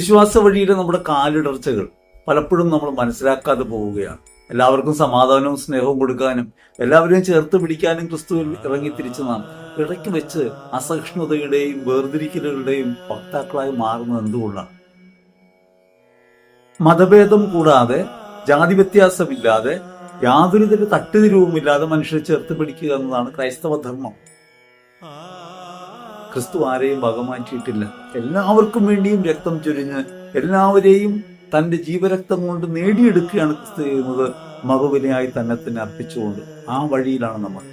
വിശ്വാസ വഴിയിലെ നമ്മുടെ കാലിടർച്ചകൾ പലപ്പോഴും നമ്മൾ മനസ്സിലാക്കാതെ പോവുകയാണ്. എല്ലാവർക്കും സമാധാനവും സ്നേഹവും കൊടുക്കാനും എല്ലാവരെയും ചേർത്ത് പിടിക്കാനും ക്രിസ്തുവിൽ ഇറങ്ങി തിരിച്ചു നാം ഇടയ്ക്ക് വെച്ച് അസഹിഷ്ണുതയുടെയും വേർതിരിക്കലുകളുടെയും വക്താക്കളായി മാറുന്നത് എന്തുകൊണ്ടാണ്? മതഭേദം കൂടാതെ ജാതി വ്യത്യാസമില്ലാതെ യാതൊരു തര തട്ടുതിരിവുമില്ലാതെ മനുഷ്യരെ ചേർത്ത് പിടിക്കുക എന്നതാണ് ക്രൈസ്തവ ധർമ്മം. ക്രിസ്തു ആരെയും വകമാറ്റിയിട്ടില്ല. എല്ലാവർക്കും വേണ്ടിയും രക്തം ചൊരിഞ്ഞ് എല്ലാവരെയും തന്റെ ജീവരക്തം കൊണ്ട് നേടിയെടുക്കുകയാണ് ക്രിസ്തു ചെയ്യുന്നത്. മറുവിലയായി തന്നെ തന്നെ അർപ്പിച്ചുകൊണ്ട് ആ വഴിയിലാണ് നമ്മൾ.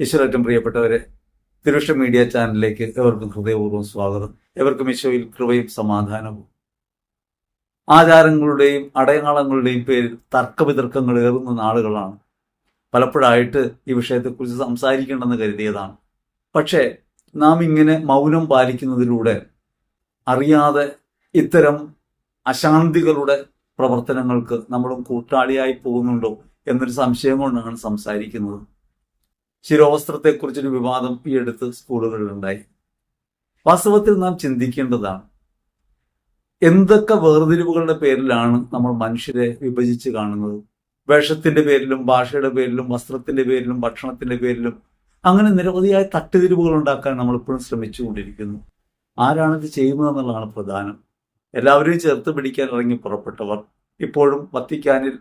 ഈശ്വരറ്റം പ്രിയപ്പെട്ടവരെ തിരുവിഷ മീഡിയ ചാനലിലേക്ക് എവർക്കും ഹൃദയപൂർവം സ്വാഗതം. എവർക്കും ഈശോയിൽ കൃപയും സമാധാനവും. ആചാരങ്ങളുടെയും അടയാളങ്ങളുടെയും പേരിൽ തർക്കവിതർക്കങ്ങൾ ഏറുന്ന നാളുകളാണ്. പലപ്പോഴായിട്ട് ഈ വിഷയത്തെക്കുറിച്ച് സംസാരിക്കേണ്ടെന്ന് കരുതിയതാണ്. പക്ഷേ നാം ഇങ്ങനെ മൗനം പാലിക്കുന്നതിലൂടെ അറിയാതെ ഇത്തരം അശാന്തികളുടെ പ്രവർത്തനങ്ങൾക്ക് നമ്മളും കൂട്ടാളിയായി പോകുന്നുണ്ടോ എന്നൊരു സംശയം കൊണ്ടാണ് സംസാരിക്കുന്നത്. ശിരോവസ്ത്രത്തെക്കുറിച്ചൊരു വിവാദം ഈ അടുത്ത് സ്കൂളുകളിലുണ്ടായി. വാസ്തവത്തിൽ നാം ചിന്തിക്കേണ്ടതാണ് എന്തൊക്കെ വേർതിരിവുകളുടെ പേരിലാണ് നമ്മൾ മനുഷ്യരെ വിഭജിച്ച് കാണുന്നത്? വേഷത്തിന്റെ പേരിലും ഭാഷയുടെ പേരിലും വസ്ത്രത്തിന്റെ പേരിലും ഭക്ഷണത്തിന്റെ പേരിലും അങ്ങനെ നിരവധിയായ തട്ടുതിരിവുകൾ ഉണ്ടാക്കാൻ നമ്മൾ ഇപ്പോഴും ശ്രമിച്ചുകൊണ്ടിരിക്കുന്നു. ആരാണിത് ചെയ്യുന്നത് ചെയ്യുന്നതെന്നുള്ളതാണ് പ്രധാനം. എല്ലാവരെയും ചേർത്ത് പിടിക്കാൻ ഇറങ്ങി പുറപ്പെട്ടവർ. ഇപ്പോഴും വത്തിക്കാനിൽ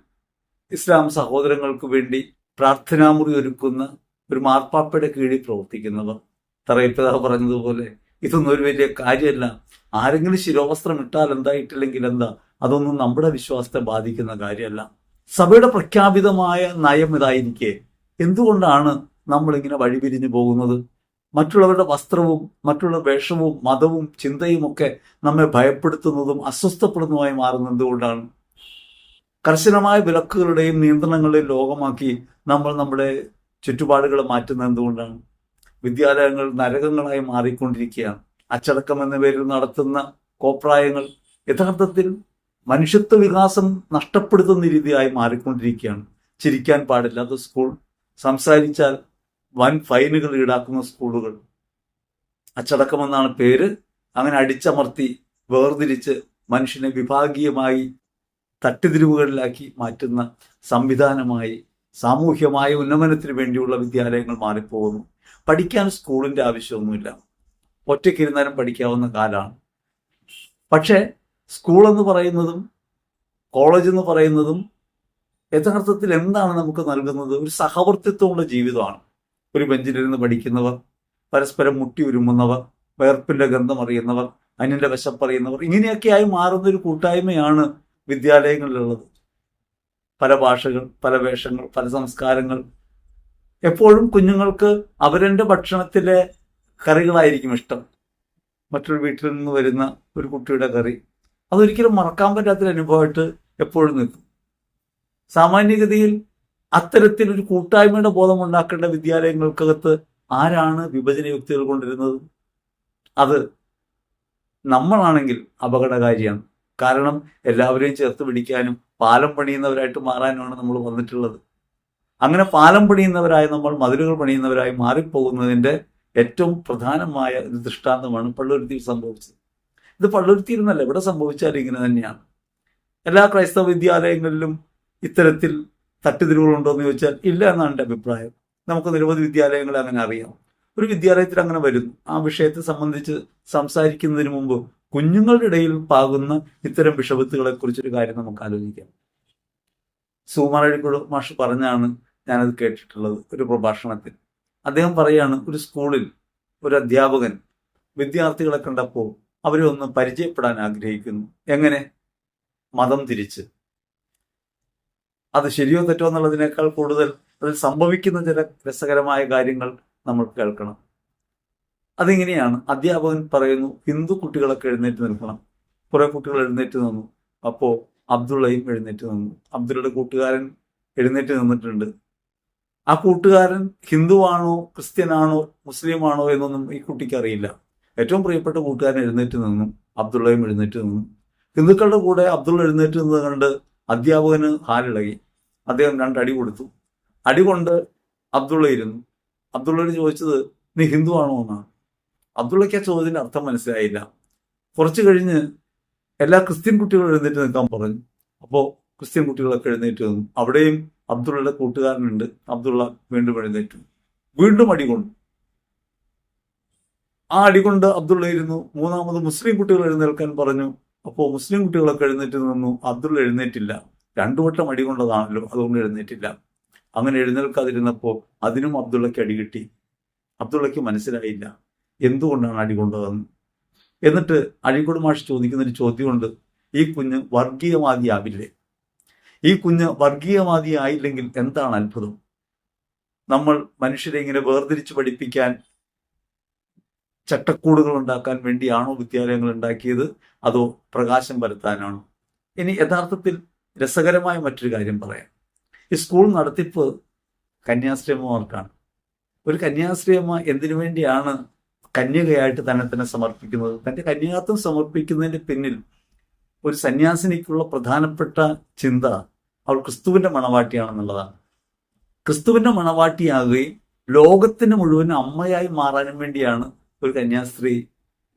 ഇസ്ലാം സഹോദരങ്ങൾക്ക് വേണ്ടി പ്രാർത്ഥനാമുറി ഒരുക്കുന്ന ഒരു മാർപ്പാപ്പയുടെ കീഴിൽ പ്രവർത്തിക്കുന്നവർ തറയിപ്പിതാവ് പറഞ്ഞതുപോലെ ഇതൊന്നും ഒരു വലിയ കാര്യമല്ല. ആരെങ്കിലും ശിരോവസ്ത്രം ഇട്ടാൽ എന്താ ഇട്ടില്ലെങ്കിൽ എന്താ? അതൊന്നും നമ്മുടെ വിശ്വാസത്തെ ബാധിക്കുന്ന കാര്യമല്ല. സഭയുടെ പ്രഖ്യാപിതമായ നയം ഇതായിരിക്കെ. എന്തുകൊണ്ടാണ് നമ്മളിങ്ങനെ വഴിപിരിഞ്ഞു പോകുന്നത്? മറ്റുള്ളവരുടെ വസ്ത്രവും മറ്റുള്ള വേഷവും മതവും ചിന്തയും ഒക്കെ നമ്മെ ഭയപ്പെടുത്തുന്നതും അസ്വസ്ഥപ്പെടുന്നതുമായി മാറുന്നത് എന്തുകൊണ്ടാണ്? കർശനമായ വിലക്കുകളുടെയും നിയന്ത്രണങ്ങളുടെയും ലോകമാക്കി നമ്മൾ നമ്മുടെ ചുറ്റുപാടുകൾ മാറ്റുന്നത് എന്തുകൊണ്ടാണ് വിദ്യാലയങ്ങൾ നരകങ്ങളായി മാറിക്കൊണ്ടിരിക്കുകയാണ്. അച്ചടക്കം എന്ന പേരിൽ നടത്തുന്ന കോപ്രായങ്ങൾ യഥാർത്ഥത്തിൽ മനുഷ്യത്വ വികാസം നഷ്ടപ്പെടുത്തുന്ന രീതിയായി മാറിക്കൊണ്ടിരിക്കുകയാണ്. ചിരിക്കാൻ പാടില്ലാത്ത സ്കൂൾ സംസാരിച്ചാൽ വൻ ഫൈനുകൾ ഈടാക്കുന്ന സ്കൂളുകൾ. അച്ചടക്കമെന്നാണ് പേര്. അങ്ങനെ അടിച്ചമർത്തി വേർതിരിച്ച് മനുഷ്യനെ വിഭാഗീയമായി തട്ടിതിരിവുകളിലാക്കി മാറ്റുന്ന സംവിധാനമായി സാമൂഹ്യമായ ഉന്നമനത്തിന് വേണ്ടിയുള്ള വിദ്യാലയങ്ങൾ മാറിപ്പോകുന്നു. പഠിക്കാൻ സ്കൂളിന്റെ ആവശ്യമൊന്നുമില്ല. ഒറ്റയ്ക്കിരുന്നാലും പഠിക്കാവുന്ന കാലമാണ് പക്ഷേ സ്കൂൾ എന്ന് പറയുന്നതും കോളേജ് എന്ന് പറയുന്നതും യഥാർത്ഥത്തിൽ എന്താണ് നമുക്ക് നൽകുന്നത്? ഒരു സഹവർത്തിത്വമുള്ള ജീവിതമാണ്. ഒരു ബെഞ്ചിലിരുന്ന് പഠിക്കുന്നവർ പരസ്പരം മുട്ടി ഉരുമുന്നവർ വേർപ്പിന്റെ ഗന്ധം അറിയുന്നവർ അന്യന്റെ വശപ്പറിയുന്നവർ ഇങ്ങനെയൊക്കെയായി മാറുന്ന ഒരു കൂട്ടായ്മയാണ് വിദ്യാലയങ്ങളിലുള്ളത്. പല ഭാഷകൾ പല വേഷങ്ങൾ പല സംസ്കാരങ്ങൾ. എപ്പോഴും കുഞ്ഞുങ്ങൾക്ക് അവരെ ഭക്ഷണത്തിലെ കറികളായിരിക്കും ഇഷ്ടം. മറ്റൊരു വീട്ടിൽ നിന്ന് വരുന്ന ഒരു കുട്ടിയുടെ കറി അതൊരിക്കലും മറക്കാൻ പറ്റാത്തൊരു അനുഭവമായിട്ട് എപ്പോഴും നിൽക്കും. സാമാന്യഗതിയിൽ അത്തരത്തിൽ ഒരു കൂട്ടായ്മയുടെ ബോധം ഉണ്ടാക്കേണ്ട വിദ്യാലയങ്ങൾക്കകത്ത് ആരാണ് വിഭജന യുക്തികൾ കൊണ്ടിരുന്നത്? അത് നമ്മളാണെങ്കിൽ അപകടകാരിയാണ്. കാരണം എല്ലാവരെയും ചേർത്ത് പിടിക്കാനും പാലം പണിയുന്നവരായിട്ട് മാറാനുമാണ് നമ്മൾ വന്നിട്ടുള്ളത്. അങ്ങനെ പാലം പണിയുന്നവരായി നമ്മൾ മതിലുകൾ പണിയുന്നവരായി മാറിപ്പോകുന്നതിന്റെ ഏറ്റവും പ്രധാനമായ ഒരു ദൃഷ്ടാന്തമാണ് പള്ളുരുത്തിയിൽ സംഭവിച്ചത്. ഇത് പള്ളുരുത്തിയിൽ നിന്നല്ല ഇവിടെ സംഭവിച്ചാൽ ഇങ്ങനെ തന്നെയാണ്. എല്ലാ ക്രൈസ്തവ വിദ്യാലയങ്ങളിലും ഇത്തരത്തിൽ തട്ടുതിരിവുകളുണ്ടോ എന്ന് ചോദിച്ചാൽ ഇല്ല എന്നാണ് എന്റെ അഭിപ്രായം. നമുക്ക് നിരവധി വിദ്യാലയങ്ങളെ അങ്ങനെ അറിയാം. ഒരു വിദ്യാലയത്തിൽ അങ്ങനെ വരുന്നു. ആ വിഷയത്തെ സംബന്ധിച്ച് സംസാരിക്കുന്നതിന് മുമ്പ് കുഞ്ഞുങ്ങളുടെ ഇടയിൽ പാകുന്ന ഇത്തരം വിഷവത്തുകളെ കുറിച്ചൊരു കാര്യം നമുക്ക് ആലോചിക്കാം. സുകുമാരഴിക്കുഴ മാഷ് പറഞ്ഞാണ് ഞാനത് കേട്ടിട്ടുള്ളത് ഒരു പ്രഭാഷണത്തിൽ. അദ്ദേഹം പറയാണ് ഒരു സ്കൂളിൽ ഒരു അധ്യാപകൻ വിദ്യാർത്ഥികളെ കണ്ടപ്പോൾ അവരെ ഒന്ന് പരിചയപ്പെടാൻ ആഗ്രഹിക്കുന്നു. എങ്ങനെ? മതം തിരിച്ച്. അത് ശരിയോ തെറ്റോ എന്നുള്ളതിനേക്കാൾ കൂടുതൽ അതിൽ സംഭവിക്കുന്ന ചില രസകരമായ കാര്യങ്ങൾ നമ്മൾ കേൾക്കണം. അതിങ്ങനെയാണ്. അധ്യാപകൻ പറയുന്നു ഹിന്ദു കുട്ടികളൊക്കെ എഴുന്നേറ്റ് നിൽക്കണം. കുറെ കുട്ടികൾ എഴുന്നേറ്റ് നിന്നു. അപ്പോൾ അബ്ദുള്ളയും എഴുന്നേറ്റ് നിന്നു. അബ്ദുള്ളയുടെ കൂട്ടുകാരൻ എഴുന്നേറ്റ് നിന്നിട്ടുണ്ട്. ആ കൂട്ടുകാരൻ ഹിന്ദുവാണോ ക്രിസ്ത്യനാണോ മുസ്ലിമാണോ എന്നൊന്നും ഈ കുട്ടിക്ക് അറിയില്ല. ഏറ്റവും പ്രിയപ്പെട്ട കൂട്ടുകാരൻ എഴുന്നേറ്റ് നിന്നു. അബ്ദുള്ളയും എഴുന്നേറ്റ് നിന്നു. ഹിന്ദുക്കളുടെ കൂടെ അബ്ദുള്ള എഴുന്നേറ്റ് നിന്നത് കണ്ട് അധ്യാപകന് ഹാലിളകി. അദ്ദേഹം രണ്ടടി കൊടുത്തു. അടി കൊണ്ട് അബ്ദുള്ള ഇരുന്നു. അബ്ദുള്ളയോട് ചോദിച്ചത് നീ ഹിന്ദുവാണോ? എന്നാണ്. അബ്ദുള്ളയ്ക്ക് ആ ചോദ്യത്തിന്റെ അർത്ഥം മനസ്സിലായില്ല. കുറച്ചു കഴിഞ്ഞ് എല്ലാ ക്രിസ്ത്യൻ കുട്ടികളും എഴുന്നേറ്റ് നിൽക്കാൻ പറഞ്ഞു. അപ്പോൾ ക്രിസ്ത്യൻ കുട്ടികളൊക്കെ എഴുന്നേറ്റ് നിന്നു. അവിടെയും അബ്ദുള്ളയുടെ കൂട്ടുകാരനുണ്ട്. അബ്ദുള്ള വീണ്ടും എഴുന്നേറ്റു. വീണ്ടും അടികൊണ്ടു. ആ അടികൊണ്ട് അബ്ദുള്ള ഇരുന്നു. മൂന്നാമത് മുസ്ലിം കുട്ടികൾ എഴുന്നേൽക്കാൻ പറഞ്ഞു. അപ്പോൾ മുസ്ലിം കുട്ടികളൊക്കെ എഴുന്നേറ്റ് നിന്നു. അബ്ദുള്ള എഴുന്നേറ്റില്ല. രണ്ടു വട്ടം അടികൊണ്ടതാണല്ലോ. അതുകൊണ്ട് എഴുന്നേറ്റില്ല. അങ്ങനെ എഴുന്നേൽക്കാതിരുന്നപ്പോൾ അതിനും അബ്ദുള്ളയ്ക്ക് അടികിട്ടി അബ്ദുള്ളയ്ക്ക് മനസ്സിലായില്ല. എന്തുകൊണ്ടാണ് അടി കൊണ്ടതെന്ന് എന്നിട്ട് അഴീക്കോട് മാഷ് ചോദിക്കുന്ന ഒരു ചോദ്യമുണ്ട്. ഈ കുഞ്ഞ് വർഗീയവാദിയാവില്ലേ ഈ കുഞ്ഞ് വർഗീയവാദി ആയില്ലെങ്കിൽ എന്താണ് അത്ഭുതം? നമ്മൾ മനുഷ്യരെ ഇങ്ങനെ വേർതിരിച്ച് പഠിപ്പിക്കാൻ ചട്ടക്കൂടുകൾ ഉണ്ടാക്കാൻ വേണ്ടിയാണോ വിദ്യാലയങ്ങൾ ഉണ്ടാക്കിയത്? അതോ പ്രകാശം വരുത്താനാണോ ഇനി യഥാർത്ഥത്തിൽ രസകരമായ മറ്റൊരു കാര്യം പറയാം. ഈ സ്കൂൾ നടത്തിപ്പ് കന്യാസ്ത്രീയമ്മമാർക്കാണ്. ഒരു കന്യാസ്ത്രീയമ്മ എന്തിനു വേണ്ടിയാണ് കന്യകയായിട്ട് തന്നെ തന്നെ സമർപ്പിക്കുന്നത്. തന്റെ കന്യകാത്വം സമർപ്പിക്കുന്നതിന്റെ പിന്നിൽ ഒരു സന്യാസിനിക്കുള്ള പ്രധാനപ്പെട്ട ചിന്ത അവൾ ക്രിസ്തുവിന്റെ മണവാട്ടിയാണെന്നുള്ളതാണ്. ക്രിസ്തുവിന്റെ മണവാട്ടിയാകുകയും ലോകത്തിന് മുഴുവൻ അമ്മയായി മാറാനും വേണ്ടിയാണ് ഒരു കന്യാസ്ത്രീ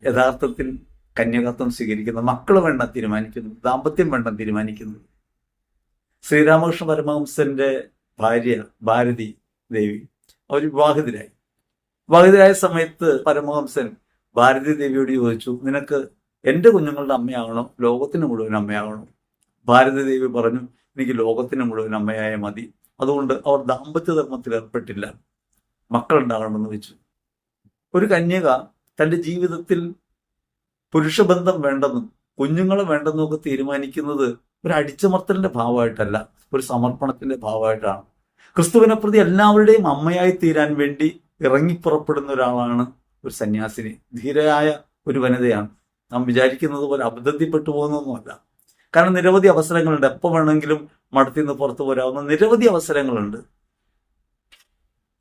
യഥാർത്ഥത്തിൽ കന്യകത്വം സ്വീകരിക്കുന്നത്. മക്കൾ വേണ്ട തീരുമാനിക്കുന്നത് ദാമ്പത്യം വേണ്ട തീരുമാനിക്കുന്നത്. ശ്രീരാമകൃഷ്ണ പരമഹംസന്റെ ഭാര്യ ഭാരതി ദേവി അവർ വിവാഹിതരായി. വിവാഹിതരായ സമയത്ത് പരമഹംസൻ ഭാരതി ദേവിയോട് ചോദിച്ചു നിനക്ക് എന്റെ കുഞ്ഞുങ്ങളുടെ അമ്മയാകണം? ലോകത്തിന് മുഴുവൻ അമ്മയാകണം? ഭാരതി ദേവി പറഞ്ഞു എനിക്ക് ലോകത്തിന് മുഴുവൻ അമ്മയായ മതി. അതുകൊണ്ട് അവർ ദാമ്പത്യ ധർമ്മത്തിൽ ഏർപ്പെട്ടില്ല. മക്കളുണ്ടാകണമെന്ന് വെച്ചു. ഒരു കന്യക തന്റെ ജീവിതത്തിൽ പുരുഷബന്ധം വേണ്ടെന്നും കുഞ്ഞുങ്ങളെ വേണ്ടെന്നും ഒക്കെ തീരുമാനിക്കുന്നത് ഒരു അടിച്ചമർത്തലിന്റെ ഭാവമായിട്ടല്ല ഒരു സമർപ്പണത്തിന്റെ ഭാവമായിട്ടാണ് ക്രിസ്തുവിനെ പ്രതി എല്ലാവരുടെയും അമ്മയായി തീരാൻ വേണ്ടി ഇറങ്ങിപ്പുറപ്പെടുന്ന ഒരാളാണ് ഒരു സന്യാസിനി. ധീരയായ ഒരു വനിതയാണ്. നാം വിചാരിക്കുന്നത് പോലെ അബദ്ധത്തിൽപ്പെട്ടു പോകുന്നൊന്നുമല്ല. കാരണം നിരവധി അവസരങ്ങളുണ്ട്. എപ്പോൾ വേണമെങ്കിലും മടത്തിൽ നിന്ന് പുറത്തു പോരാവുന്ന നിരവധി അവസരങ്ങളുണ്ട്.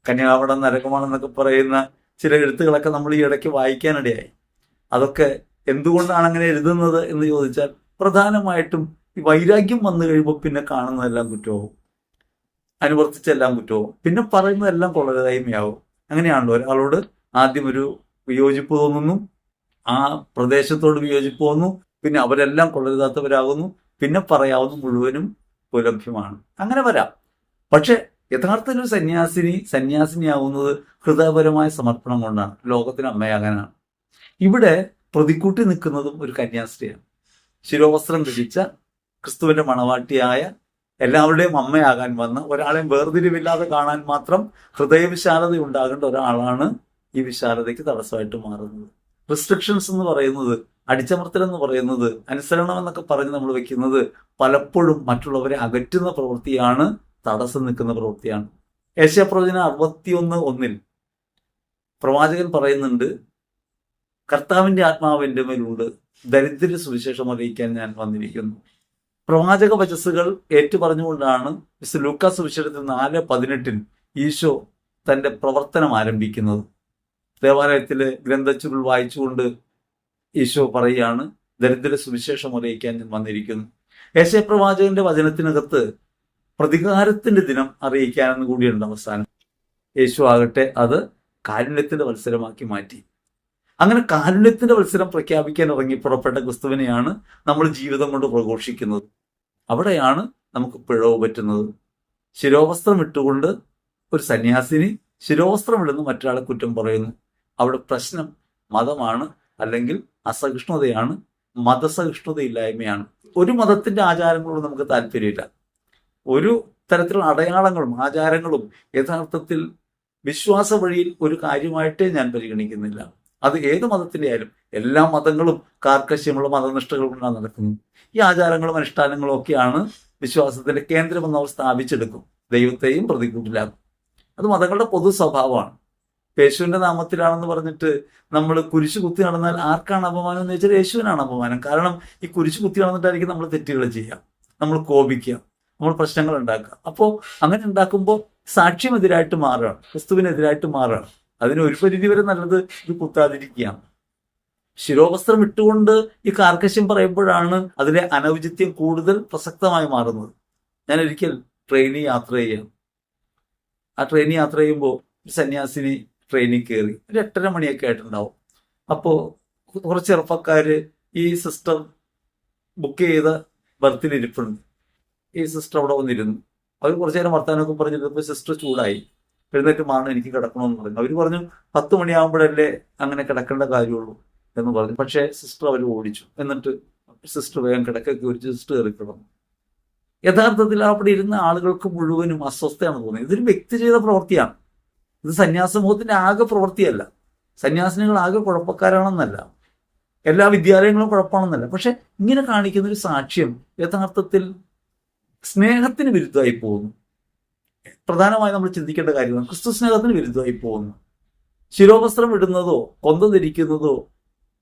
കന്യാവടം നരകമാണെന്നൊക്കെ പറയുന്ന ചില എഴുത്തുകളൊക്കെ നമ്മൾ ഈ ഇടയ്ക്ക് വായിക്കാനിടയായി. അതൊക്കെ എന്തുകൊണ്ടാണ് അങ്ങനെ എഴുതുന്നത് എന്ന് ചോദിച്ചാൽ പ്രധാനമായിട്ടും ഈ വൈരാഗ്യം വന്നു കഴിയുമ്പോൾ പിന്നെ കാണുന്നതെല്ലാം കുറ്റവും അനുവർത്തിച്ചെല്ലാം കുറ്റവും പിന്നെ പറയുന്നതെല്ലാം കൊള്ളരുതായ്മയാവും. അങ്ങനെയാണല്ലോ. ഒരാളോട് ആദ്യം ഒരു വിയോജിപ്പ് തോന്നുന്നു. ആ പ്രദേശത്തോട് വിയോജിപ്പ് തോന്നുന്നു. പിന്നെ അവരെല്ലാം കൊള്ളരുതാത്തവരാകുന്നു. പിന്നെ പറയാവുന്ന മുഴുവനും പുലഭ്യമാണ്. അങ്ങനെ വരാം. പക്ഷെ യഥാർത്ഥത്തിൽ ഒരു സന്യാസിനി സന്യാസിനിയാവുന്നത് ഹൃദയപരമായ സമർപ്പണം കൊണ്ടാണ്. ലോകത്തിന് അമ്മയാകാനാണ്. ഇവിടെ പ്രതിക്കൂട്ടി നിൽക്കുന്നതും ഒരു കന്യാസ്ത്രീയാണ്. ശിരോവസ്ത്രം ധരിച്ച ക്രിസ്തുവിന്റെ മണവാട്ടിയായ എല്ലാവരുടെയും അമ്മയാകാൻ വന്ന് ഒരാളെയും വേർതിരിവില്ലാതെ കാണാൻ മാത്രം ഹൃദയവിശാലത ഉണ്ടാകേണ്ട ഒരാളാണ് ഈ വിശാലതയ്ക്ക് തടസ്സമായിട്ട് മാറുന്നത്. റിസ്ട്രിക്ഷൻസ് എന്ന് പറയുന്നത് അടിച്ചമർത്തൽ എന്ന് പറയുന്നത് അനുസരണം എന്നൊക്കെ പറഞ്ഞ് നമ്മൾ വെക്കുന്നത് പലപ്പോഴും മറ്റുള്ളവരെ അകറ്റുന്ന പ്രവൃത്തിയാണ് തടസ്സം നിൽക്കുന്ന പ്രവൃത്തിയാണ്. ഏഷ്യാപ്രവചന അറുപത്തിയൊന്ന് ഒന്നിൽ പ്രവാചകൻ പറയുന്നുണ്ട് കർത്താവിന്റെ ആത്മാവ് എന്റെ മേലുണ്ട് ദരിദ്ര സുവിശേഷം അറിയിക്കാൻ ഞാൻ വന്നിരിക്കുന്നു. പ്രവാചക വചസ്സുകൾ ഏറ്റുപറഞ്ഞുകൊണ്ടാണ് മിസ് ലൂക്കാസ് വിശേഷത്തിൽ നാല് പതിനെട്ടിൽ ഈശോ തന്റെ പ്രവർത്തനം ആരംഭിക്കുന്നത്. ദേവാലയത്തിലെ ഗ്രന്ഥച്ചുരുൾ വായിച്ചുകൊണ്ട് ഈശോ പറയുകയാണ് ദരിദ്ര സുവിശേഷം അറിയിക്കാൻ ഞാൻ വന്നിരിക്കുന്നു. യേശപ്രവാചകന്റെ പ്രവാചകന്റെ വചനത്തിനകത്ത് പ്രതികാരത്തിന്റെ ദിനം അറിയിക്കാനെന്ന് കൂടിയുണ്ട് അവസാനം. യേശു ആകട്ടെ അത് കാരുണ്യത്തിന്റെ മത്സരമാക്കി മാറ്റി. അങ്ങനെ കാരുണ്യത്തിന്റെ മത്സരം പ്രഖ്യാപിക്കാൻ ഇറങ്ങി പുറപ്പെട്ട ക്രിസ്തുവിനെയാണ് നമ്മൾ ജീവിതം കൊണ്ട് പ്രഘോഷിക്കുന്നത്. അവിടെയാണ് നമുക്ക് പിഴവ് പറ്റുന്നത്. ശിരോവസ്ത്രം ഇട്ടുകൊണ്ട് ഒരു സന്യാസിനി ശിരോവസ്ത്രം ഇടുന്ന മറ്റൊരാളെ കുറ്റം പറയുന്നു. അവിടെ പ്രശ്നം മതമാണ് അല്ലെങ്കിൽ അസഹിഷ്ണുതയാണ് മതസഹിഷ്ണുതയില്ലായ്മയാണ്. ഒരു മതത്തിന്റെ ആചാരങ്ങളോട് നമുക്ക് താല്പര്യമില്ല. ഒരു തരത്തിലുള്ള അടയാളങ്ങളും ആചാരങ്ങളും യഥാർത്ഥത്തിൽ വിശ്വാസ വഴിയിൽ ഒരു കാര്യമായിട്ടേ ഞാൻ പരിഗണിക്കുന്നില്ല. അത് ഏത് മതത്തിന്റെ ആയാലും എല്ലാ മതങ്ങളും കാർക്കശ്യമുള്ള മതനിഷ്ഠകൾ കൊണ്ടാണ് നടക്കുന്നത്. ഈ ആചാരങ്ങളും അനുഷ്ഠാനങ്ങളും ഒക്കെയാണ് വിശ്വാസത്തിന്റെ കേന്ദ്രമെന്ന് അവർ സ്ഥാപിച്ചെടുക്കും. ദൈവത്തെയും പ്രതികൂട്ടിലാക്കും. അത് മതങ്ങളുടെ പൊതു സ്വഭാവമാണ് യേശുവിന്റെ നാമത്തിലാണെന്ന് പറഞ്ഞിട്ട് നമ്മൾ കുരിശു കുത്തി നടന്നാൽ ആർക്കാണ് അപമാനം എന്ന് വെച്ചാൽ യേശുവിനാണ് അപമാനം. കാരണം ഈ കുരിശു കുത്തി നടന്നിട്ടായിരിക്കും നമ്മൾ തെറ്റുകൾ ചെയ്യുക. നമ്മൾ കോപിക്കുക. നമ്മൾ പ്രശ്നങ്ങൾ ഉണ്ടാക്കുക. അപ്പോൾ അങ്ങനെ ഉണ്ടാക്കുമ്പോൾ സാക്ഷ്യമെതിരായിട്ട് മാറുകയാണ്. ക്രിസ്തുവിനെതിരായിട്ട് മാറുകയാണ്. അതിന് ഒരു പരിധി വരെ നല്ലത് ഇത് കുത്താതിരിക്കുകയാണ്. ശിരോവസ്ത്രം ഇട്ടുകൊണ്ട് ഈ കാർക്കശ്യം പറയുമ്പോഴാണ് അതിലെ അനൗചിത്യം കൂടുതൽ പ്രസക്തമായി മാറുന്നത്. ഞാൻ ഒരിക്കൽ ട്രെയിനിൽ യാത്ര ചെയ്യാം ആ ട്രെയിനിൽ യാത്ര ചെയ്യുമ്പോൾ സന്യാസിനി ട്രെയിനിൽ കയറി. ഒരു എട്ടര മണിയൊക്കെ ആയിട്ടുണ്ടാവും. അപ്പോൾ കുറച്ച് ചെറുപ്പക്കാര് ഈ സിസ്റ്റർ ബുക്ക് ചെയ്ത ബർത്തിൽ ഇരിപ്പുണ്ട്. ഈ സിസ്റ്റർ അവിടെ വന്നിരുന്നു. അവർ കുറച്ചു നേരം വർത്താനമൊക്കെ പറഞ്ഞിരുന്നപ്പോൾ സിസ്റ്റർ ചൂടായി. എഴുന്നേറ്റ് മാറണം എനിക്ക് കിടക്കണമെന്ന് പറഞ്ഞു അവർ പറഞ്ഞു പത്ത് മണിയാകുമ്പോഴല്ലേ അങ്ങനെ കിടക്കേണ്ട കാര്യമുള്ളൂ എന്ന് പറഞ്ഞു. പക്ഷേ സിസ്റ്റർ അവർ ഓടിച്ചു. എന്നിട്ട് സിസ്റ്റർ വേഗം കിടക്കൊക്കെ ഒരു സിസ്റ്റർ കയറി കിടന്നു. യഥാർത്ഥത്തിൽ അവിടെ ഇരുന്ന ആളുകൾക്ക് മുഴുവനും അസ്വസ്ഥയാണ് തോന്നിയത്. ഇതൊരു വ്യക്തി ചെയ്ത പ്രവൃത്തിയാണ്. ഇത് സന്യാസ സമൂഹത്തിന്റെ ആകെ പ്രവൃത്തിയല്ല. സന്യാസിനികൾ ആകെ കുഴപ്പക്കാരാണെന്നല്ല. എല്ലാ വിദ്യാലയങ്ങളും കുഴപ്പമാണെന്നല്ല. പക്ഷെ ഇങ്ങനെ കാണിക്കുന്ന ഒരു സാക്ഷ്യം യഥാർത്ഥത്തിൽ സ്നേഹത്തിന് വിരുദ്ധമായി പോകുന്നു. പ്രധാനമായി നമ്മൾ ചിന്തിക്കേണ്ട കാര്യമാണ്. ക്രിസ്തു സ്നേഹത്തിന് വിരുദ്ധമായി പോകുന്നു. ശിരോവസ്ത്രം ഇടുന്നതോ കൊന്ത ധരിക്കുന്നതോ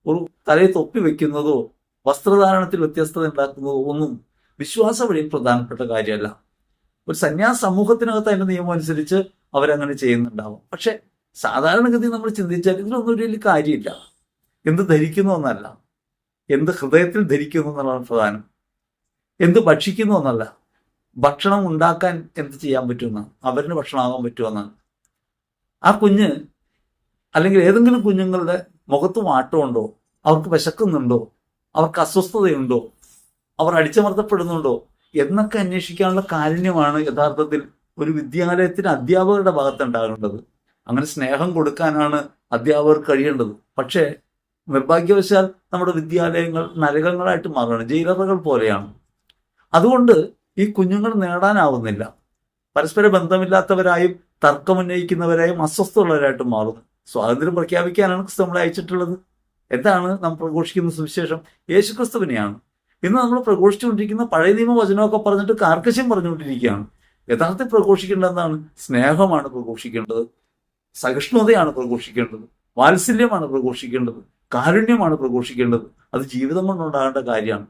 ഒരു തലയിൽ തൊപ്പി വെക്കുന്നതോ വസ്ത്രധാരണത്തിൽ വ്യത്യസ്തത ഉണ്ടാക്കുന്നതോ ഒന്നും വിശ്വാസ വഴി പ്രധാനപ്പെട്ട കാര്യമല്ല. ഒരു സന്യാസ സമൂഹത്തിനകത്ത് അതിന്റെ നിയമം അനുസരിച്ച് അവരങ്ങനെ ചെയ്യുന്നുണ്ടാവും. പക്ഷെ സാധാരണഗതി നമ്മൾ ചിന്തിച്ചാൽ ഇതിലൊന്നും ഒരു വലിയ കാര്യമില്ല. എന്ത് ധരിക്കുന്നു എന്നല്ല. എന്ത് ഹൃദയത്തിൽ ധരിക്കുന്നു എന്നുള്ളതാണ് പ്രധാനം. എന്ത് ഭക്ഷിക്കുന്നു എന്നല്ല. ഭക്ഷണം ഉണ്ടാക്കാൻ എന്ത് ചെയ്യാൻ പറ്റുമെന്നാണ് അവരിന് ഭക്ഷണമാകാൻ പറ്റുമെന്നാണ് ആ കുഞ്ഞ് അല്ലെങ്കിൽ ഏതെങ്കിലും കുഞ്ഞുങ്ങളുടെ മുഖത്ത് മാറ്റമുണ്ടോ? അവർക്ക് വിശക്കുന്നുണ്ടോ? അവർക്ക് അസ്വസ്ഥതയുണ്ടോ? അവർ അടിച്ചമർത്തപ്പെടുന്നുണ്ടോ? എന്നൊക്കെ അന്വേഷിക്കാനുള്ള കാരുണ്യമാണ് യഥാർത്ഥത്തിൽ ഒരു വിദ്യാലയത്തിന് അധ്യാപകരുടെ ഭാഗത്ത് ഉണ്ടാകേണ്ടത്. അങ്ങനെ സ്നേഹം കൊടുക്കാനാണ് അധ്യാപകർ കഴിയേണ്ടത്. പക്ഷേ നിർഭാഗ്യവശാൽ നമ്മുടെ വിദ്യാലയങ്ങൾ നരകങ്ങളായിട്ട് മാറുകയാണ്. ജയിലറകൾ പോലെയാണ്. അതുകൊണ്ട് ഈ കുഞ്ഞുങ്ങൾ നേടാനാവുന്നില്ല. പരസ്പര ബന്ധമില്ലാത്തവരായും തർക്കമുന്നയിക്കുന്നവരായും അസ്വസ്ഥമുള്ളവരായിട്ടും മാറുന്നു സ്വാതന്ത്ര്യം പ്രഖ്യാപിക്കാനാണ് ക്രിസ്തു നമ്മളെ അയച്ചിട്ടുള്ളത്. എന്താണ് നാം പ്രഘോഷിക്കുന്ന സുവിശേഷം? യേശുക്രിസ്തുവിനെയാണ്. ഇന്ന് നമ്മൾ പ്രഘോഷിച്ചുകൊണ്ടിരിക്കുന്ന പഴയ നിയമ വചനമൊക്കെ പറഞ്ഞിട്ട് കാർക്കശ്യം പറഞ്ഞുകൊണ്ടിരിക്കുകയാണ്. യഥാർത്ഥത്തിൽ പ്രഘോഷിക്കേണ്ടത് എന്താണ് സ്നേഹമാണ് പ്രഘോഷിക്കേണ്ടത്. സഹിഷ്ണുതയാണ് പ്രഘോഷിക്കേണ്ടത്. വാത്സല്യമാണ് പ്രഘോഷിക്കേണ്ടത്. കാരുണ്യമാണ് പ്രഘോഷിക്കേണ്ടത്. അത് ജീവിതം കൊണ്ടുണ്ടാകേണ്ട കാര്യമാണ്.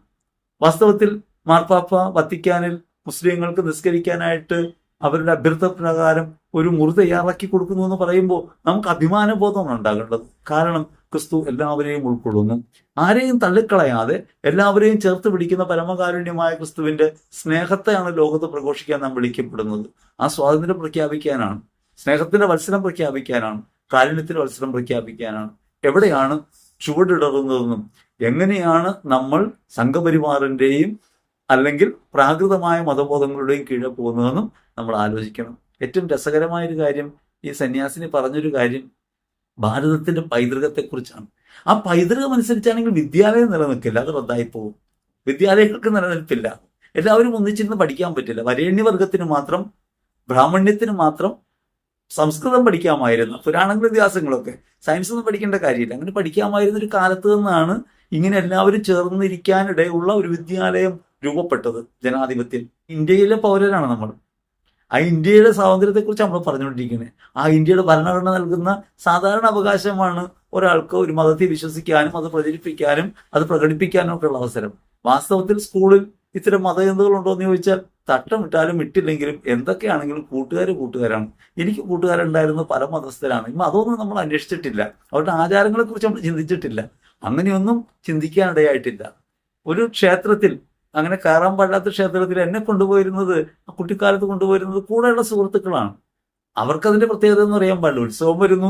വാസ്തവത്തിൽ മാർപ്പാപ്പ വത്തിക്കാനിൽ മുസ്ലിങ്ങൾക്ക് നിസ്കരിക്കാനായിട്ട് അവരുടെ അഭ്യർത്ഥ പ്രകാരം ഒരു മുറി തയ്യാറാക്കി കൊടുക്കുന്നു എന്ന് പറയുമ്പോൾ നമുക്ക് അഭിമാനബോധമാണ് ഉണ്ടാകേണ്ടത്. കാരണം ക്രിസ്തു എല്ലാവരെയും ഉൾക്കൊള്ളുന്നു. ആരെയും തള്ളിക്കളയാതെ എല്ലാവരെയും ചേർത്ത് പിടിക്കുന്ന പരമകാരുണ്യമായ ക്രിസ്തുവിന്റെ സ്നേഹത്തെയാണ് ലോകത്ത് പ്രഘോഷിക്കാൻ നാം വിളിക്കപ്പെടുന്നത്. ആ സ്വാതന്ത്ര്യം പ്രഖ്യാപിക്കാനാണ് സ്നേഹത്തിന്റെ മത്സരം പ്രഖ്യാപിക്കാനാണ് കാരുണ്യത്തിന്റെ മത്സരം പ്രഖ്യാപിക്കാനാണ്. എവിടെയാണ് ചുവടിടറുന്നതെന്നും എങ്ങനെയാണ് നമ്മൾ സംഘപരിവാറിന്റെയും അല്ലെങ്കിൽ പ്രാകൃതമായ മതബോധങ്ങളുടെയും കീഴെ പോകുന്നതെന്നും നമ്മൾ ആലോചിക്കണം. ഏറ്റവും രസകരമായ ഒരു കാര്യം ഈ സന്യാസിനി പറഞ്ഞൊരു കാര്യം ഭാരതത്തിന്റെ പൈതൃകത്തെക്കുറിച്ചാണ്. ആ പൈതൃകം അനുസരിച്ചാണെങ്കിൽ വിദ്യാലയം നിലനിൽക്കില്ല അത് റദ്ദായി പോകും വിദ്യാലയങ്ങൾക്ക് നിലനിൽപ്പില്ല. എല്ലാവരും ഒന്നിച്ചിരുന്ന് പഠിക്കാൻ പറ്റില്ല. വരേണ്യവർഗത്തിന് മാത്രം ബ്രാഹ്മണ്യത്തിന് മാത്രം സംസ്കൃതം പഠിക്കാമായിരുന്നു. പുരാണങ്ങൾ ഇതിഹാസങ്ങളൊക്കെ. സയൻസ് ഒന്നും പഠിക്കേണ്ട കാര്യമില്ല. അങ്ങനെ പഠിക്കാമായിരുന്ന ഒരു കാലത്ത് നിന്നാണ് ഇങ്ങനെ എല്ലാവരും ചേർന്നിരിക്കാനിടയുള്ള ഒരു വിദ്യാലയം രൂപപ്പെട്ടത് ജനാധിപത്യം. ഇന്ത്യയിലെ പൗരരാണ് നമ്മൾ ആ ഇന്ത്യയുടെ സ്വാതന്ത്ര്യത്തെക്കുറിച്ച് നമ്മൾ പറഞ്ഞുകൊണ്ടിരിക്കുന്നത് ആ ഇന്ത്യയുടെ ഭരണഘടന നൽകുന്ന സാധാരണ അവകാശമാണ് ഒരാൾക്ക് ഒരു മതത്തെ വിശ്വസിക്കാനും അത് പ്രചരിപ്പിക്കാനും അത് പ്രകടിപ്പിക്കാനും ഒക്കെ ഉള്ള അവസരം. വാസ്തവത്തിൽ സ്കൂളിൽ ഇത്തരം മതചിന്തകളുണ്ടോ എന്ന് ചോദിച്ചാൽ തട്ടമിട്ടാലും ഇട്ടില്ലെങ്കിലും എന്തൊക്കെയാണെങ്കിലും കൂട്ടുകാർ കൂട്ടുകാരാണ്. എനിക്ക് കൂട്ടുകാരുണ്ടായിരുന്ന പല മതസ്ഥരാണ്. ഇപ്പം അതൊന്നും നമ്മൾ അന്വേഷിച്ചിട്ടില്ല. അവരുടെ ആചാരങ്ങളെക്കുറിച്ച് നമ്മൾ ചിന്തിച്ചിട്ടില്ല. അങ്ങനെയൊന്നും ചിന്തിക്കാനിടയായിട്ടില്ല. ഒരു ക്ഷേത്രത്തിൽ അങ്ങനെ കയറാൻ പാടാത്ത ക്ഷേത്രത്തിൽ എന്നെ കൊണ്ടുപോയിരുന്നത് ആ കുട്ടിക്കാലത്ത് കൊണ്ടുപോയിരുന്നത് കൂടെയുള്ള സുഹൃത്തുക്കളാണ്. അവർക്കതിന്റെ പ്രത്യേകത എന്ന് അറിയാൻ പാടില്ല. ഉത്സവം വരുന്നു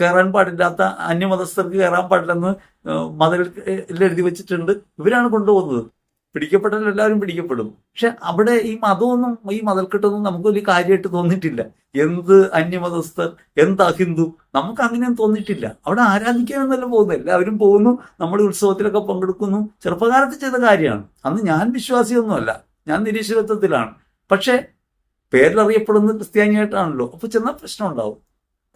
കയറാൻ പാടില്ലാത്ത അന്യമതസ്ഥർക്ക് കയറാൻ പാടില്ലെന്ന് മതിൽ എഴുതി വെച്ചിട്ടുണ്ട്. ഇവരാണ് കൊണ്ടുപോകുന്നത്. പിടിക്കപ്പെട്ടാൽ എല്ലാവരും പിടിക്കപ്പെടും. പക്ഷെ അവിടെ ഈ മതമൊന്നും ഈ മതൽക്കെട്ടൊന്നും നമുക്ക് വലിയ കാര്യമായിട്ട് തോന്നിയിട്ടില്ല. എന്ത് അന്യമതസ്ഥർ എന്ത് അഹിന്ദു നമുക്ക് അങ്ങനെയൊന്നും തോന്നിയിട്ടില്ല. അവിടെ ആരാധിക്കാനെന്നല്ല പോകുന്നത്. എല്ലാവരും പോകുന്നു നമ്മുടെ ഉത്സവത്തിലൊക്കെ പങ്കെടുക്കുന്നു. ചെറുപ്പകാലത്ത് ചെയ്ത കാര്യമാണ്. അന്ന് ഞാൻ വിശ്വാസിയൊന്നുമല്ല. ഞാൻ നിരീശ്വരത്വത്തിലാണ്. പക്ഷെ പേരിലറിയപ്പെടുന്നത് ക്രിസ്ത്യാനിയായിട്ടാണല്ലോ. അപ്പൊ ചെന്ന പ്രശ്നം ഉണ്ടാവും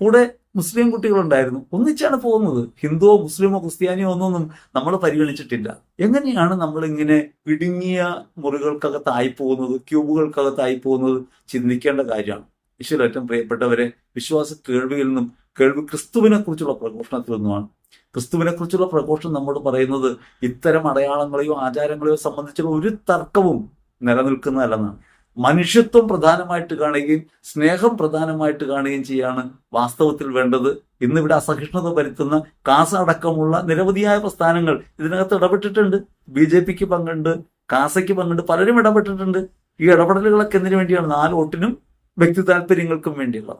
കൂടെ മുസ്ലിം കുട്ടികളുണ്ടായിരുന്നു. ഒന്നിച്ചാണ് പോകുന്നത്. ഹിന്ദുവോ മുസ്ലിമോ ക്രിസ്ത്യാനിയോ ഒന്നൊന്നും നമ്മൾ പരിഗണിച്ചിട്ടില്ല. എങ്ങനെയാണ് നമ്മൾ ഇങ്ങനെ ഇടുങ്ങിയ മുറികൾക്കകത്തായി പോകുന്നത് ക്യൂബുകൾക്കകത്തായി പോകുന്നത് ചിന്തിക്കേണ്ട കാര്യമാണ്. ഈശ്വര ഏറ്റവും പ്രിയപ്പെട്ടവരെ വിശ്വാസ കേൾവിയിൽ നിന്നും കേൾവി ക്രിസ്തുവിനെ കുറിച്ചുള്ള പ്രഘോഷണത്തിൽ നിന്നുമാണ്. ക്രിസ്തുവിനെ കുറിച്ചുള്ള പ്രഘോഷണം നമ്മോട് പറയുന്നത് ഇത്തരം അടയാളങ്ങളെയോ ആചാരങ്ങളെയോ സംബന്ധിച്ചുള്ള ഒരു തർക്കവും നിലനിൽക്കുന്നതല്ലെന്നാണ്. മനുഷ്യത്വം പ്രധാനമായിട്ട് കാണുകയും സ്നേഹം പ്രധാനമായിട്ട് കാണുകയും ചെയ്യാണ് വാസ്തവത്തിൽ വേണ്ടത്. ഇന്നിവിടെ അസഹിഷ്ണുത വരുത്തുന്ന കാസ അടക്കമുള്ള നിരവധിയായ പ്രസ്ഥാനങ്ങൾ ഇതിനകത്ത് ഇടപെട്ടിട്ടുണ്ട്. ബി ജെ പിക്ക് പങ്കുണ്ട് കാസയ്ക്ക് പങ്കുണ്ട് പലരും ഇടപെട്ടിട്ടുണ്ട്. ഈ ഇടപെടലുകളൊക്കെ എന്തിനു വേണ്ടിയാണ്? നാല് വോട്ടിനും വ്യക്തി താല്പര്യങ്ങൾക്കും വേണ്ടിയുള്ളത്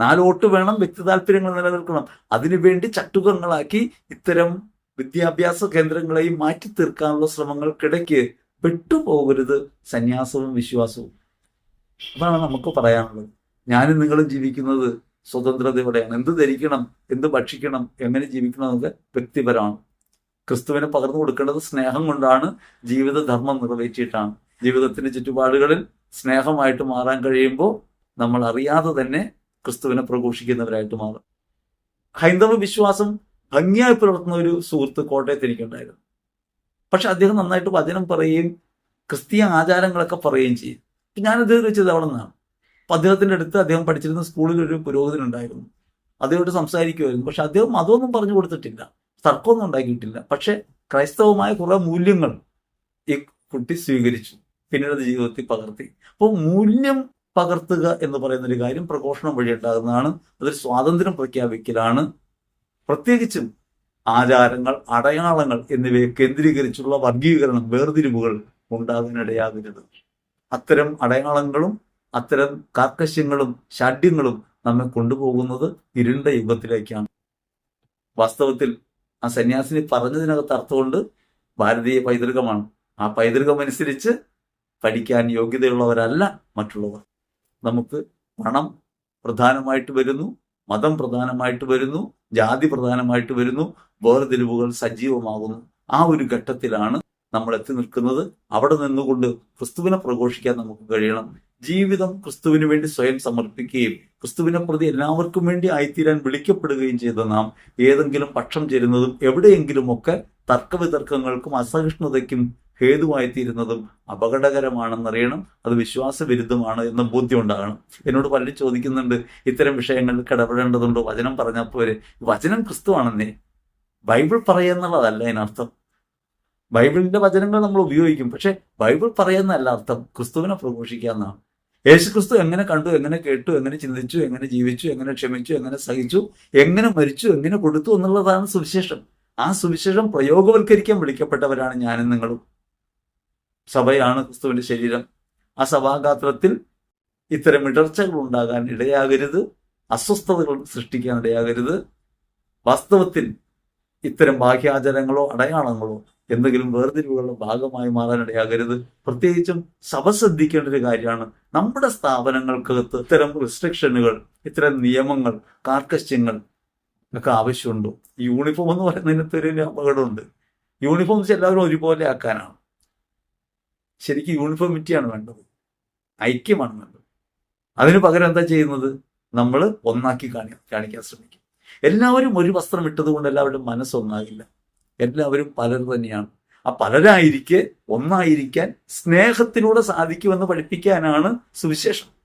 നാല് വോട്ട് വേണം വ്യക്തി താല്പര്യങ്ങൾ നിലനിൽക്കണം. അതിനുവേണ്ടി ചട്ടുകങ്ങളാക്കി ഇത്തരം വിദ്യാഭ്യാസ കേന്ദ്രങ്ങളെയും മാറ്റി തീർക്കാനുള്ള ശ്രമങ്ങൾക്കിടയ്ക്ക് പെട്ടുപോകരുത് സന്യാസവും വിശ്വാസവും. അതാണ് നമുക്ക് പറയാനുള്ളത്. ഞാനും നിങ്ങളും ജീവിക്കുന്നത് സ്വതന്ത്രതയോടെയാണ്. എന്ത് ധരിക്കണം എന്ത് ഭക്ഷിക്കണം എങ്ങനെ ജീവിക്കണം എന്നൊക്കെ വ്യക്തിപരമാണ്. ക്രിസ്തുവിനെ പകർന്നു കൊടുക്കേണ്ടത് സ്നേഹം കൊണ്ടാണ് ജീവിതധർമ്മം നിറവേറ്റിയിട്ടാണ്. ജീവിതത്തിന്റെ ചുറ്റുപാടുകളിൽ സ്നേഹമായിട്ട് മാറാൻ കഴിയുമ്പോൾ നമ്മൾ അറിയാതെ തന്നെ ക്രിസ്തുവിനെ പ്രഘോഷിക്കുന്നവരായിട്ട് മാറും. ഹൈന്ദവ വിശ്വാസം ഭംഗിയായി പുലർത്തുന്ന ഒരു സുഹൃത്ത് കോട്ടയത്ത് പക്ഷെ അദ്ദേഹം നന്നായിട്ട് വചനം പറയുകയും ക്രിസ്തീയ ആചാരങ്ങളൊക്കെ പറയുകയും ചെയ്യും. ഞാനത് വെച്ചത് അവിടെ നിന്നാണ്. അപ്പം അദ്ദേഹത്തിന്റെ അടുത്ത് അദ്ദേഹം പഠിച്ചിരുന്ന സ്കൂളിൽ ഒരു പുരോഹിതൻ ഉണ്ടായിരുന്നു. അദ്ദേഹമായിട്ട് സംസാരിക്കുമായിരുന്നു. പക്ഷെ അദ്ദേഹം മതമൊന്നും പറഞ്ഞു കൊടുത്തിട്ടില്ല. തർക്കമൊന്നും ഉണ്ടാക്കിയിട്ടില്ല. പക്ഷെ ക്രൈസ്തവമായ കുറേ മൂല്യങ്ങൾ ഈ കുട്ടി സ്വീകരിച്ചു. പിന്നീട് ജീവിതത്തിൽ പകർത്തി. അപ്പോൾ മൂല്യം പകർത്തുക എന്ന് പറയുന്ന ഒരു കാര്യം പ്രഘോഷണം വഴി ഉണ്ടാകുന്നതാണ്. അതൊരു സ്വാതന്ത്ര്യം പ്രഖ്യാപിക്കലാണ്. പ്രത്യേകിച്ചും ആചാരങ്ങൾ അടയാളങ്ങൾ എന്നിവയെ കേന്ദ്രീകരിച്ചുള്ള വർഗീകരണം വേർതിരിവുകൾ ഉണ്ടാകാനിടയാകരുത് അത്തരം അടയാളങ്ങളും അത്തരം കാർക്കശ്യങ്ങളും ശാഠ്യങ്ങളും നമ്മെ കൊണ്ടുപോകുന്നത് ഇരുണ്ട യുഗത്തിലേക്കാണ്. വാസ്തവത്തിൽ ആ സന്യാസിനി പറഞ്ഞതിനകത്ത് അർത്ഥമുണ്ട് ഭാരതീയ പൈതൃകമാണ്. ആ പൈതൃകമനുസരിച്ച് പഠിക്കാൻ യോഗ്യതയുള്ളവരല്ല മറ്റുള്ളവർ. നമുക്ക് പണം പ്രധാനമായിട്ട് വരുന്നു മതം പ്രധാനമായിട്ട് വരുന്നു ജാതി പ്രധാനമായിട്ട് വരുന്നു വേർതിരിവുകൾ സജീവമാകുന്നു ആ ഒരു ഘട്ടത്തിലാണ് നമ്മൾ എത്തി നിൽക്കുന്നത്. അവിടെ നിന്നുകൊണ്ട് ക്രിസ്തുവിനെ പ്രഘോഷിക്കാൻ നമുക്ക് കഴിയണം. ജീവിതം ക്രിസ്തുവിന് വേണ്ടി സ്വയം സമർപ്പിക്കുകയും ക്രിസ്തുവിനെ പ്രതി എല്ലാവർക്കും വേണ്ടി ആയിത്തീരാൻ വിളിക്കപ്പെടുകയും ചെയ്ത നാം ഏതെങ്കിലും പക്ഷം ചേരുന്നതും എവിടെയെങ്കിലുമൊക്കെ തർക്കവിതർക്കങ്ങൾക്കും അസഹിഷ്ണുതയ്ക്കും ഹേതുവായിത്തീരുന്നതും അപകടകരമാണെന്നറിയണം. അത് വിശ്വാസവിരുദ്ധമാണ് എന്ന ബോധ്യം ഉണ്ടാകണം എന്നോട് പലരും ചോദിക്കുന്നുണ്ട് ഇത്തരം വിഷയങ്ങളിൽ ഇടപെടേണ്ടതുണ്ടോ വചനം പറഞ്ഞപ്പോൾ വചനം ക്രിസ്തുവാണെന്നേ. ബൈബിൾ പറയുന്നുള്ളതല്ല അതിനർത്ഥം. ബൈബിളിന്റെ വചനങ്ങൾ നമ്മൾ ഉപയോഗിക്കും. പക്ഷെ ബൈബിൾ പറയുന്നതല്ല അർത്ഥം. ക്രിസ്തുവിനെ പ്രഘോഷിക്കുക എന്നാണ്. യേശു ക്രിസ്തു എങ്ങനെ കണ്ടു എങ്ങനെ കേട്ടു എങ്ങനെ ചിന്തിച്ചു എങ്ങനെ ജീവിച്ചു എങ്ങനെ ക്ഷമിച്ചു എങ്ങനെ സഹിച്ചു എങ്ങനെ മരിച്ചു എങ്ങനെ കൊടുത്തു എന്നുള്ളതാണ് സുവിശേഷം. ആ സുവിശേഷം പ്രയോഗവൽക്കരിക്കാൻ വിളിക്കപ്പെട്ടവരാണ് ഞാനും നിങ്ങളും. സഭയാണ് ക്രിസ്തുവിന്റെ ശരീരം. ആ സഭാഗാത്രത്തിൽ ഇത്തരം ഇടർച്ചകൾ ഉണ്ടാകാൻ ഇടയാകരുത്. അസ്വസ്ഥതകൾ സൃഷ്ടിക്കാൻ ഇടയാകരുത്. വാസ്തവത്തിൽ ഇത്തരം ബാഹ്യാചാരങ്ങളോ അടയാളങ്ങളോ എന്തെങ്കിലും വേർതിരിവുകളുടെ ഭാഗമായി മാറാൻ ഇടയാകരുത്. പ്രത്യേകിച്ചും സഭ ശ്രദ്ധിക്കേണ്ട ഒരു കാര്യമാണ്. നമ്മുടെ സ്ഥാപനങ്ങൾക്കകത്ത് ഇത്തരം റിസ്ട്രിക്ഷനുകൾ ഇത്തരം നിയമങ്ങൾ കാർക്കശ്യങ്ങൾ ഒക്കെ ആവശ്യമുണ്ടോ. യൂണിഫോം എന്ന് പറയുന്നതിനകത്ത് ഒരു അപകടമുണ്ട്. യൂണിഫോം വെച്ച് എല്ലാവരും ഒരുപോലെ ആക്കാനാണ്. ശരിക്കും യൂണിഫോമിറ്റിയാണ് വേണ്ടത്. ഐക്യമാണ് വേണ്ടത്. അതിന് പകരം എന്താ ചെയ്യുന്നത്? നമ്മൾ ഒന്നാക്കി കാണി കാണിക്കാൻ ശ്രമിക്കും. എല്ലാവരും ഒരു വസ്ത്രം ഇട്ടതുകൊണ്ട് എല്ലാവരുടെ മനസ്സൊന്നാകില്ല എല്ലാവരും പലർ തന്നെയാണ്. ആ പലരായിരിക്കെ ഒന്നായിരിക്കാൻ സ്നേഹത്തിലൂടെ സാധിക്കുമെന്ന് പഠിപ്പിക്കാനാണ് സുവിശേഷം.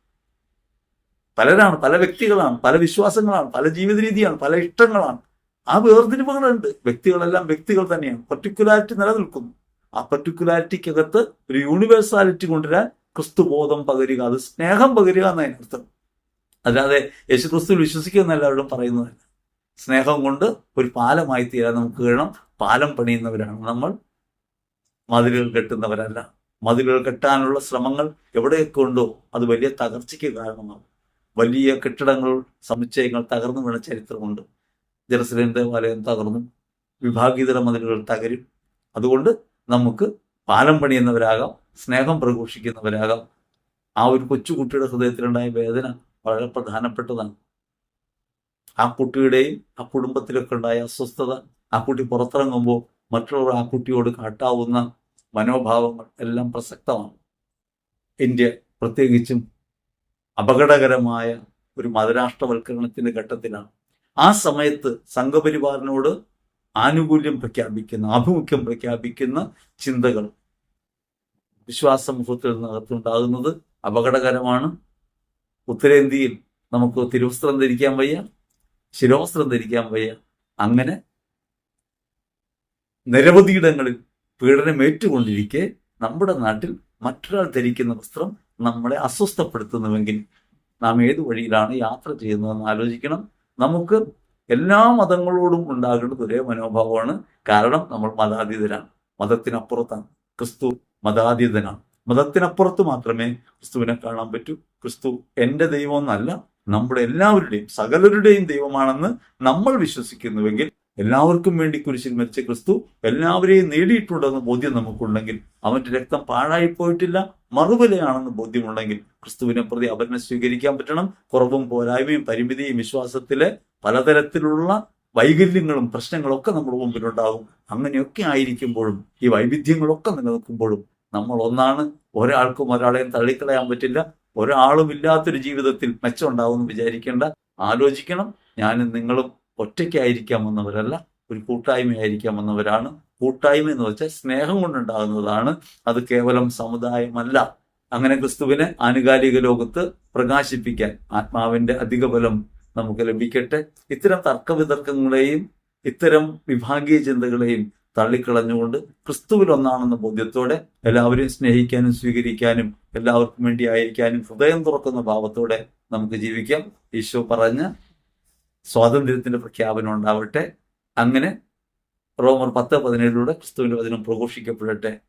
പലരാണ് പല വ്യക്തികളാണ് പല വിശ്വാസങ്ങളാണ് പല ജീവിത രീതിയാണ് പല ഇഷ്ടങ്ങളാണ്. ആ വേർതിരിവുകളുണ്ട്. വ്യക്തികളെല്ലാം വ്യക്തികൾ തന്നെയാണ്. പർട്ടിക്കുലാരിറ്റി നിലനിൽക്കുന്നു. ആ പർട്ടിക്കുലാരിറ്റിക്കകത്ത് ഒരു യൂണിവേഴ്സാലിറ്റി കൊണ്ടുവരാൻ ക്രിസ്തുബോധം പകരുക അത് സ്നേഹം പകരുക എന്നതിനർത്ഥം. അല്ലാതെ യേശു ക്രിസ്തു വിശ്വസിക്കുന്ന എല്ലാവരും പറയുന്നതല്ല. സ്നേഹം കൊണ്ട് ഒരു പാലമായി തീരാൻ നമുക്ക് കഴിയണം. പാലം പണിയുന്നവരാണ് നമ്മൾ. മതിലുകൾ കെട്ടുന്നവരല്ല. മതിലുകൾ കെട്ടാനുള്ള ശ്രമങ്ങൾ എവിടെയൊക്കെ ഉണ്ടോ അത് വലിയ തകർച്ചയ്ക്ക് കാരണമാകും. വലിയ കെട്ടിടങ്ങൾ സമുച്ചയങ്ങൾ തകർന്നു വീണ ചരിത്രമുണ്ട്. ജെറുസലേം ദേവാലയം തകർന്നു. വിഭാഗീതര മതിലുകൾ തകരും. അതുകൊണ്ട് നമുക്ക് പാലം പണിയുന്നവരാകാം സ്നേഹം പ്രഘോഷിക്കുന്നവരാകാം. ആ ഒരു കൊച്ചുകുട്ടിയുടെ ഹൃദയത്തിലുണ്ടായ വേദന വളരെ പ്രധാനപ്പെട്ടതാണ്. ആ കുട്ടിയുടെയും ആ കുടുംബത്തിലൊക്കെ ഉണ്ടായ അസ്വസ്ഥത ആ കുട്ടി പുറത്തിറങ്ങുമ്പോൾ മറ്റുള്ളവർ ആ കുട്ടിയോട് കാട്ടാവുന്ന മനോഭാവങ്ങൾ എല്ലാം പ്രസക്തമാണ്. ഇന്ത്യ പ്രത്യേകിച്ചും അപകടകരമായ ഒരു മതരാഷ്ട്രവൽക്കരണത്തിന്റെ ഘട്ടത്തിലാണ്. ആ സമയത്ത് സംഘപരിവാറിനോട് ആനുകൂല്യം പ്രഖ്യാപിക്കുന്ന ആഭിമുഖ്യം പ്രഖ്യാപിക്കുന്ന ചിന്തകൾ വിശ്വാസ സമൂഹത്തിൽ നിന്നകത്തുണ്ടാകുന്നത് അപകടകരമാണ്. ഉത്തരേന്ത്യയിൽ നമുക്ക് തിരുവസ്ത്രം ധരിക്കാൻ വയ്യ ശിരോവസ്ത്രം ധരിക്കാൻ വയ്യ. അങ്ങനെ നിരവധിയിടങ്ങളിൽ പീഡനം ഏറ്റുകൊണ്ടിരിക്കെ നമ്മുടെ നാട്ടിൽ മറ്റൊരാൾ ധരിക്കുന്ന വസ്ത്രം നമ്മളെ അസ്വസ്ഥപ്പെടുത്തുന്നുവെങ്കിൽ നാം ഏത് വഴിയിലാണ് യാത്ര ചെയ്യുന്നതെന്ന് ആലോചിക്കണം. നമുക്ക് എല്ലാ മതങ്ങളോടും ഉണ്ടാകേണ്ടത് ഒരേ മനോഭാവമാണ്. കാരണം നമ്മൾ മതാതീതരാണ്. മതത്തിനപ്പുറത്താണ്. ക്രിസ്തു മതാതീതനാണ്. മതത്തിനപ്പുറത്ത് മാത്രമേ ക്രിസ്തുവിനെ കാണാൻ പറ്റൂ. ക്രിസ്തു എന്റെ ദൈവം എന്നല്ല നമ്മുടെ എല്ലാവരുടെയും സകലരുടെയും ദൈവമാണെന്ന് നമ്മൾ വിശ്വസിക്കുന്നുവെങ്കിൽ എല്ലാവർക്കും വേണ്ടി കുരിശിൽ മരിച്ച ക്രിസ്തു എല്ലാവരെയും നേടിയിട്ടുണ്ടെന്ന് ബോധ്യം നമുക്കുണ്ടെങ്കിൽ അവന്റെ രക്തം പാഴായി പോയിട്ടില്ല മറുവിലയാണെന്ന് ബോധ്യമുണ്ടെങ്കിൽ ക്രിസ്തുവിനെ പ്രതി അവനെ സ്വീകരിക്കാൻ പറ്റണം. കുറവും പോരായ്മയും പരിമിതിയും വിശ്വാസത്തിലെ പലതരത്തിലുള്ള വൈകല്യങ്ങളും പ്രശ്നങ്ങളൊക്കെ നമ്മുടെ മുമ്പിലുണ്ടാകും. അങ്ങനെയൊക്കെ ആയിരിക്കുമ്പോഴും ഈ വൈവിധ്യങ്ങളൊക്കെ നിലനിൽക്കുമ്പോഴും നമ്മൾ ഒന്നാണ് ഒരാൾക്കും ഒരാളെയും തള്ളിക്കളയാൻ പറ്റില്ല ഒരാളും ഇല്ലാത്തൊരു ജീവിതത്തിൽ മെച്ചം ഉണ്ടാവുമെന്ന് വിചാരിക്കേണ്ട. ആലോചിക്കണം. ഞാനും നിങ്ങളും ഒറ്റയ്ക്കായിരിക്കാം വന്നവരല്ല ഒരു കൂട്ടായ്മയായിരിക്കാം വന്നവരാണ് കൂട്ടായ്മ എന്ന് വെച്ചാൽ സ്നേഹം കൊണ്ടുണ്ടാകുന്നതാണ്. അത് കേവലം സമുദായമല്ല. അങ്ങനെ ക്രിസ്തുവിനെ ആനുകാലിക ലോകത്ത് പ്രകാശിപ്പിക്കാൻ ആത്മാവിന്റെ അധിക ബലം നമുക്ക് ലഭിക്കട്ടെ. ഇത്തരം തർക്കവിതർക്കങ്ങളെയും ഇത്തരം വിഭാഗീയ ചിന്തകളെയും തള്ളിക്കളഞ്ഞുകൊണ്ട് ക്രിസ്തുവിൽ ഒന്നാണെന്ന ബോധ്യത്തോടെ എല്ലാവരെയും സ്നേഹിക്കാനും സ്വീകരിക്കാനും എല്ലാവർക്കും വേണ്ടി ആയിരിക്കാനും ഹൃദയം തുറക്കുന്ന ഭാവത്തോടെ നമുക്ക് ജീവിക്കാം. ഈശോ പറഞ്ഞ സ്വാതന്ത്ര്യത്തിന്റെ പ്രഖ്യാപനം ഉണ്ടാവട്ടെ. അങ്ങനെ റോമർ പത്ത് പതിനേഴിലൂടെ ക്രിസ്തുവിന്റെ വചനം പ്രഘോഷിക്കപ്പെടട്ടെ.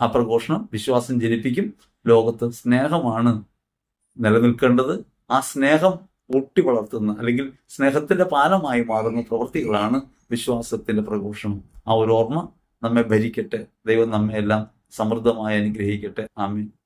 ആ പ്രഘോഷണം വിശ്വാസം ജനിപ്പിക്കും. ലോകത്ത് സ്നേഹമാണ് നിലനിൽക്കേണ്ടത്. ആ സ്നേഹം ഊട്ടി വളർത്തുന്ന അല്ലെങ്കിൽ സ്നേഹത്തിന്റെ പാലമായി മാറുന്ന പ്രവൃത്തികളാണ് വിശ്വാസത്തിന്റെ പ്രഘോഷം ആ ഒരു ഓർമ്മ നമ്മെ ഭരിക്കട്ടെ. ദൈവം നമ്മെ എല്ലാം സമൃദ്ധമായി അനുഗ്രഹിക്കട്ടെ. ആമീൻ.